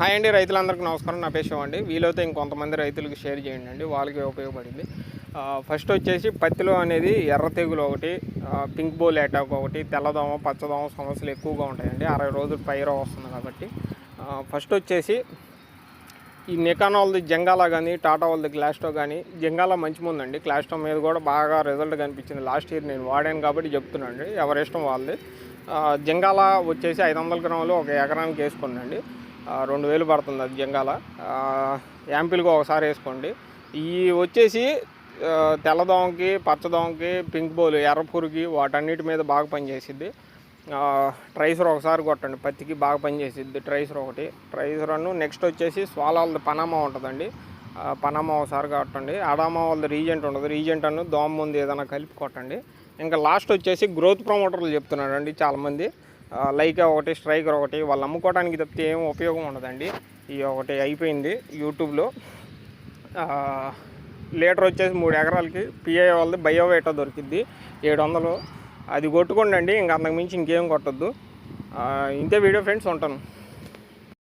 Hi అండి రైతులందరికీ నమస్కారం. నా పేరు అండి. వీలైతే ఇంకొంతమంది రైతులకు షేర్ చేయండి అండి. వాళ్ళకి ఉపయోగపడింది. ఫస్ట్ వచ్చేసి పత్తిలో అనేది ఎర్ర తెగులు ఒకటి పింక్ బోల్ అటాక్ ఒకటి తెల్లదోమ పచ్చదోమ సమస్యలు ఎక్కువగా ఉంటాయండి. అరవై రోజులు పైర వస్తుంది కాబట్టి. ఫస్ట్ వచ్చేసి ఈ నికాన్ వాళ్ళది జంగాల కానీ టాటా వాళ్ళది క్లాస్టో కానీ జంగాల మంచి ముందండి క్లాస్టో మీద కూడా బాగా రిజల్ట్ కనిపించింది. లాస్ట్ ఇయర్ నేను వాడాను కాబట్టి చెప్తున్నాను అండి. ఎవరి ఇష్టం వాళ్ళది. జంగాల వచ్చేసి ఐదు వందల గ్రాములు ఒక ఎకరానికి వేసుకున్నాండి రెండు వేలు పడుతుంది అది జంగాల. యాంపిల్గా ఒకసారి వేసుకోండి. ఈ వచ్చేసి ఆ, తెల్లదోమకి పచ్చదోమకి పింక్ బోల్ ఎర్రపురికి వాటన్నిటి మీద బాగా పనిచేసిద్ది. ట్రైసర్ ఒకసారి కొట్టండి. పత్తికి బాగా పనిచేసిద్ది ట్రైసర్ ఒకటి. ట్రైసర్ అను నెక్స్ట్ వచ్చేసి స్వాలాలది పనామా ఉంటుందండి. పనామా ఒకసారి కొట్టండి. అడామా వాళ్ళది రీజెంట్ ఉండదు. రీజెంట్ అను దోమ ముందు ఏదైనా కలిపి కొట్టండి. ఇంకా లాస్ట్ వచ్చేసి గ్రోత్ ప్రమోటర్లు చెప్తున్నాడు అండి చాలామంది. లైక్ ఒకటి స్ట్రైకర్ ఒకటి వాళ్ళు అమ్ముకోవడానికి తప్పితే ఏం ఉపయోగం ఉండదండి. ఈ ఒకటి అయిపోయింది యూట్యూబ్లో. లీటర్ వచ్చేసి మూడు ఎకరాలకి పిఐ వాళ్ళది బయోవేటా దొరికిద్ది. ఏడు వందలు అది కొట్టుకోండి అండి ఇంక అంతకు మించి ఇంకేం కొట్టద్దు. ఇంతే వీడియో ఫ్రెండ్స్ ఉంటాను.